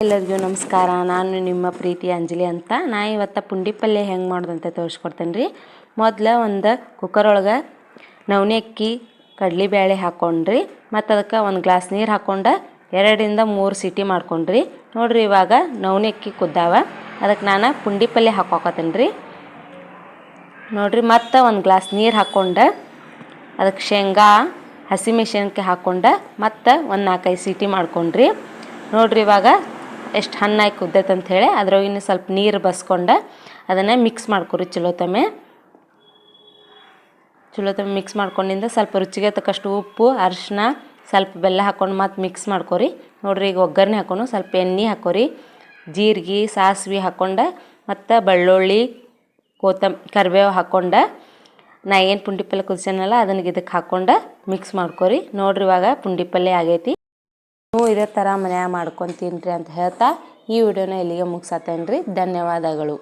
ಎಲ್ಲರಿಗೂ ನಮಸ್ಕಾರ. ನಾನು ನಿಮ್ಮ ಪ್ರೀತಿ ಅಂಜಲಿ ಅಂತ. ನಾ ಇವತ್ತು ಪುಂಡಿ ಪಲ್ಯ ಹೆಂಗೆ ಮಾಡೋದಂತ ತೋರಿಸ್ಕೊಡ್ತೇನೆ ರೀ ಮೊದಲು ಒಂದು ಕುಕ್ಕರ್ ಒಳಗೆ ನವಣೆ ಅಕ್ಕಿ ಕಡಲೆಬೇಳೆ ಹಾಕ್ಕೊಂಡ್ರಿ ಮತ್ತು ಅದಕ್ಕೆ ಒಂದು ಗ್ಲಾಸ್ ನೀರು ಹಾಕ್ಕೊಂಡು ಎರಡರಿಂದ ಮೂರು ಸೀಟಿ ಮಾಡ್ಕೊಂಡ್ರಿ. ನೋಡಿರಿ ಇವಾಗ ನವಣೆ ಅಕ್ಕಿ ಕುದ್ದಾವ. ಅದಕ್ಕೆ ನಾನು ಪುಂಡಿ ಪಲ್ಯ ಹಾಕೋಕತ್ತೇನೆ ರೀ ನೋಡಿರಿ ಮತ್ತು ಒಂದು ಗ್ಲಾಸ್ ನೀರು ಹಾಕ್ಕೊಂಡು ಅದಕ್ಕೆ ಶೇಂಗಾ ಹಸಿಮೆಣಸಿನ್ಕಾಯಿ ಹಾಕ್ಕೊಂಡು ಮತ್ತು ಒಂದು ನಾಲ್ಕೈದು ಸೀಟಿ ಮಾಡ್ಕೊಂಡ್ರಿ. ನೋಡಿರಿ ಇವಾಗ ಎಷ್ಟು ಹಣ್ಣಾಗಿ ಕುದ್ದೈತೆ ಅಂಥೇಳಿ ಅದ್ರೊಳಗಿನ ಸ್ವಲ್ಪ ನೀರು ಬಸ್ಕೊಂಡು ಅದನ್ನು ಮಿಕ್ಸ್ ಮಾಡ್ಕೊರಿ ಚಲೋತಮೆ. ಚಲೋತಮೆ ಮಿಕ್ಸ್ ಮಾಡ್ಕೊಂಡಿಂದ ಸ್ವಲ್ಪ ರುಚಿಗೆ ತಕ್ಕಷ್ಟು ಉಪ್ಪು ಅರಿಶಿನ ಸ್ವಲ್ಪ ಬೆಲ್ಲ ಹಾಕ್ಕೊಂಡು ಮತ್ತು ಮಿಕ್ಸ್ ಮಾಡ್ಕೊರಿ. ನೋಡ್ರಿ ಈಗ ಒಗ್ಗರಣೆ ಹಾಕೊಂಡು ಸ್ವಲ್ಪ ಎಣ್ಣೆ ಹಾಕೋರಿ, ಜೀರಿಗೆ, ಸಾಸಿವೆ ಹಾಕ್ಕೊಂಡು ಮತ್ತು ಬೆಳ್ಳುಳ್ಳಿ, ಕೋತಂ, ಕರಿಬೇವು ಹಾಕ್ಕೊಂಡು ನಾ ಏನು ಪುಂಡಿ ಪಲ್ಯ ಕುದಿಸೇನಲ್ಲ ಅದನ್ನ ಇದಕ್ಕೆ ಹಾಕ್ಕೊಂಡು ಮಿಕ್ಸ್ ಮಾಡ್ಕೊರಿ. ನೋಡ್ರಿ ಇವಾಗ ಪುಂಡಿ ಆಗೈತಿ. ನೀವು ಇದೇ ಥರ ಮನ್ಯಾಗ ಮಾಡ್ಕೊತೀನಿ ರೀ ಅಂತ ಹೇಳ್ತಾ ಈ ವಿಡಿಯೋನ ಇಲ್ಲಿಗೆ ಮುಗಿಸತ್ತೇನೆ ರೀ ಧನ್ಯವಾದಗಳು.